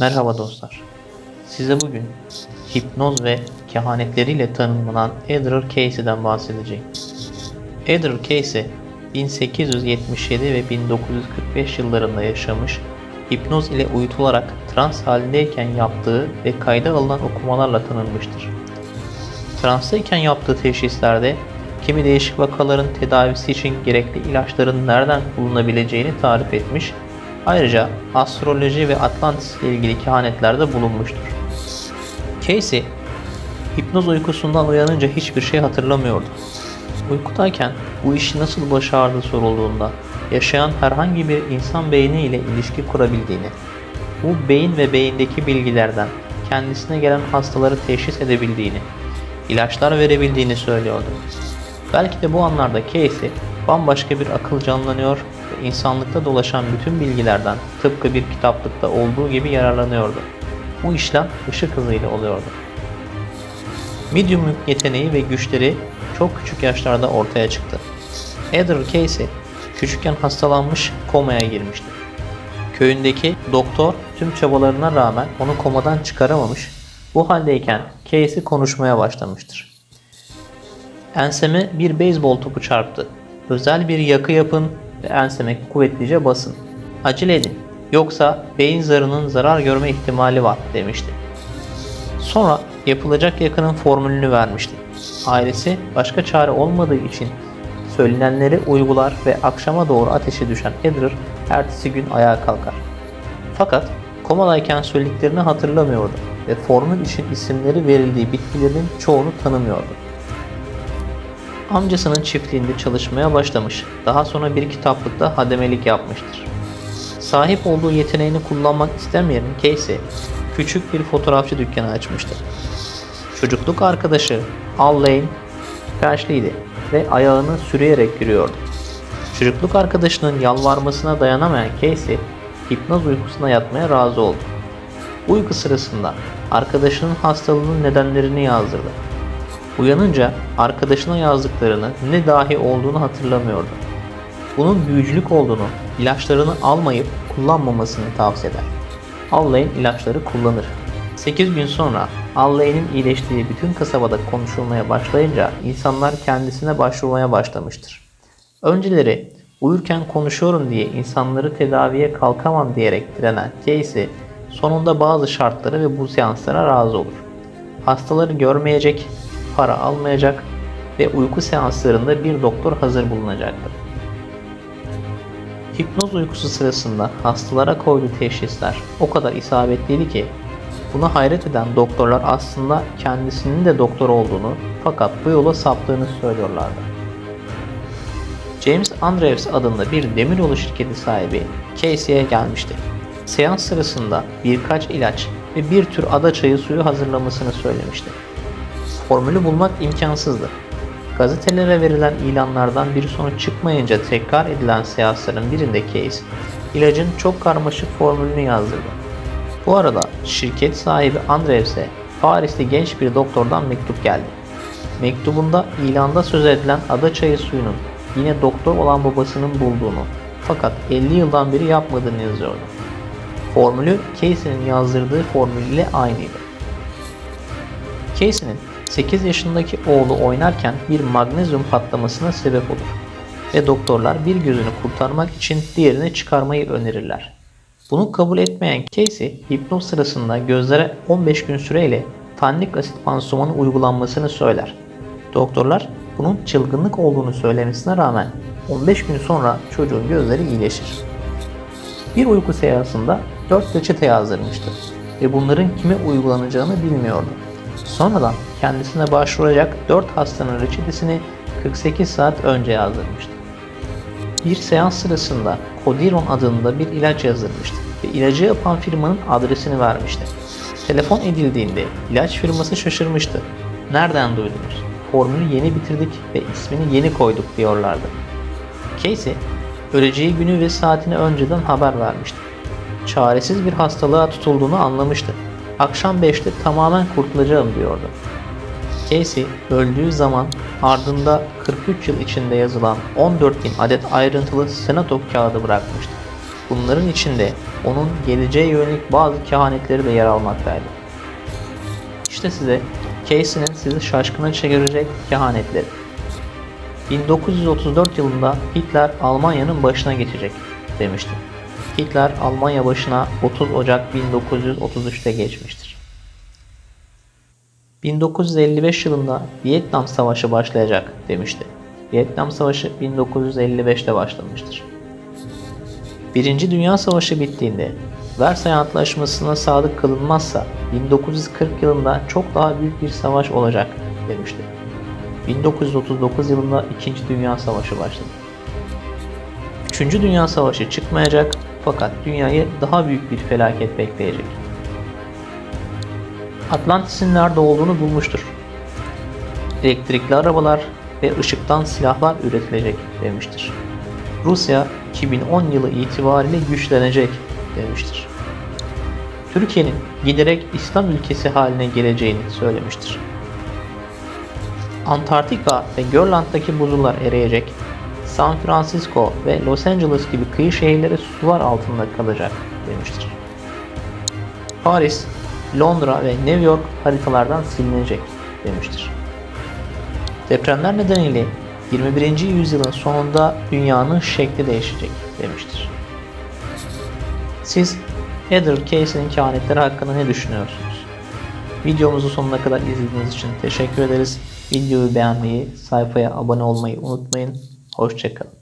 Merhaba dostlar. Size bugün hipnoz ve kehanetleriyle tanımlanan Edgar Casey'den bahsedeceğim. Edgar Casey 1877 ve 1945 yıllarında yaşamış, hipnoz ile uyutularak trans halindeyken yaptığı ve kayda alınan okumalarla tanınmıştır. Transtayken yaptığı teşhislerde kimi değişik vakaların tedavisi için gerekli ilaçların nereden bulunabileceğini tarif etmiş, ayrıca astroloji ve Atlantis ile ilgili kehanetlerde bulunmuştur. Casey, hipnoz uykusundan uyanınca hiçbir şey hatırlamıyordu. Uykudayken bu işi nasıl başardığı sorulduğunda yaşayan herhangi bir insan beyni ile ilişki kurabildiğini, bu beyin ve beyindeki bilgilerden kendisine gelen hastaları teşhis edebildiğini, ilaçlar verebildiğini söylüyordu. Belki de bu anlarda Casey bambaşka bir akıl canlanıyor insanlıkta dolaşan bütün bilgilerden tıpkı bir kitaplıkta olduğu gibi yararlanıyordu. Bu işlem ışık hızıyla oluyordu. Mediumluk yeteneği ve güçleri çok küçük yaşlarda ortaya çıktı. Edgar Casey küçükken hastalanmış komaya girmişti. Köyündeki doktor tüm çabalarına rağmen onu komadan çıkaramamış, bu haldeyken Casey konuşmaya başlamıştır. Enseme bir beyzbol topu çarptı. Özel bir yakı yapın ve enseme kuvvetlice basın. Acele edin yoksa beyin zarının zarar görme ihtimali var demişti. Sonra yapılacak yakının formülünü vermişti. Ailesi başka çare olmadığı için söylenenleri uygular ve akşama doğru ateşe düşen Edgar ertesi gün ayağa kalkar. Fakat komadayken söylediklerini hatırlamıyordu ve formül için isimleri verildiği bitkilerin çoğunu tanımıyordu. Amcasının çiftliğinde çalışmaya başlamış, daha sonra bir kitaplıkta hademelik yapmıştır. Sahip olduğu yeteneğini kullanmak istemeyen Casey, küçük bir fotoğrafçı dükkanı açmıştı. Çocukluk arkadaşı Al Lane felçliydi ve ayağını sürüyerek yürüyordu. Çocukluk arkadaşının yalvarmasına dayanamayan Casey, hipnoz uykusuna yatmaya razı oldu. Uyku sırasında arkadaşının hastalığının nedenlerini yazdırdı. Uyanınca arkadaşına yazdıklarını ne dahi olduğunu hatırlamıyordu. Bunun büyücülük olduğunu, ilaçlarını almayıp kullanmamasını tavsiye eder. Allain ilaçları kullanır. 8 gün sonra Allain'in iyileştiği bütün kasabada konuşulmaya başlayınca insanlar kendisine başvurmaya başlamıştır. Önceleri uyurken konuşuyorum diye insanları tedaviye kalkamam diyerek direnen Casey sonunda bazı şartları ve bu seanslara razı olur. Hastaları görmeyecek, para almayacak ve uyku seanslarında bir doktor hazır bulunacaktır. Hipnoz uykusu sırasında hastalara koyduğu teşhisler o kadar isabetliydi ki buna hayret eden doktorlar aslında kendisinin de doktor olduğunu fakat bu yola saptığını söylüyorlardı. James Andrews adında bir demiryolu şirketi sahibi Casey'e gelmişti. Seans sırasında birkaç ilaç ve bir tür ada çayı suyu hazırlamasını söylemişti. Formülü bulmak imkansızdı. Gazetelere verilen ilanlardan bir sonuç çıkmayınca tekrar edilen seansların birinde Case, ilacın çok karmaşık formülünü yazdırdı. Bu arada şirket sahibi Andrews'e Paris'te genç bir doktordan mektup geldi. Mektubunda ilanda söz edilen ada çayı suyunun yine doktor olan babasının bulduğunu fakat 50 yıldan beri yapmadığını yazıyordu. Formülü Casey'nin yazdırdığı formül ile aynıydı. Casey'nin 8 yaşındaki oğlu oynarken bir magnezyum patlamasına sebep olur ve doktorlar bir gözünü kurtarmak için diğerini çıkarmayı önerirler. Bunu kabul etmeyen Casey, hipnoz sırasında gözlere 15 gün süreyle tannik asit pansumanı uygulanmasını söyler. Doktorlar bunun çılgınlık olduğunu söylemesine rağmen 15 gün sonra çocuğun gözleri iyileşir. Bir uyku seansında 4 reçete yazdırmıştı ve bunların kime uygulanacağını bilmiyordu. Sonradan kendisine başvuracak 4 hastanın reçetesini 48 saat önce yazdırmıştı. Bir seans sırasında Codiron adında bir ilaç yazdırmıştı ve ilacı yapan firmanın adresini vermişti. Telefon edildiğinde ilaç firması şaşırmıştı. Nereden duydunuz? Formülü yeni bitirdik ve ismini yeni koyduk diyorlardı. Casey, öleceği günü ve saatini önceden haber vermişti. Çaresiz bir hastalığa tutulduğunu anlamıştı. Akşam 5'te tamamen kurtulacağım diyordu. Casey öldüğü zaman ardında 43 yıl içinde yazılan 14 bin adet ayrıntılı senato kağıdı bırakmıştı. Bunların içinde onun geleceğe yönelik bazı kehanetleri de yer almaktaydı. İşte size Casey'nin sizi şaşkına çevirecek kehanetleri. 1934 yılında Hitler Almanya'nın başına geçecek demişti. Hitler Almanya başına 30 Ocak 1933'te geçmiştir. 1955 yılında Vietnam Savaşı başlayacak demişti. Vietnam Savaşı 1955'te başlamıştır. Birinci Dünya Savaşı bittiğinde Versay Antlaşması'na sadık kalınmazsa 1940 yılında çok daha büyük bir savaş olacak demişti. 1939 yılında 2. Dünya Savaşı başladı. 3. Dünya Savaşı çıkmayacak fakat dünyayı daha büyük bir felaket bekleyecek. Atlantis'in nerede olduğunu bulmuştur. Elektrikli arabalar ve ışıktan silahlar üretilecek demiştir. Rusya 2010 yılı itibariyle güçlenecek demiştir. Türkiye'nin giderek İslam ülkesi haline geleceğini söylemiştir. Antarktika ve Grönland'daki buzullar eriyecek, San Francisco ve Los Angeles gibi kıyı şehirleri sular altında kalacak demiştir. Paris, Londra ve New York haritalardan silinecek demiştir. Depremler nedeniyle 21. yüzyılın sonunda dünyanın şekli değişecek demiştir. Siz Edward Casey'nin kehanetleri hakkında ne düşünüyorsunuz? Videomuzu sonuna kadar izlediğiniz için teşekkür ederiz. Videoyu beğenmeyi, sayfaya abone olmayı unutmayın. Hoşçakalın.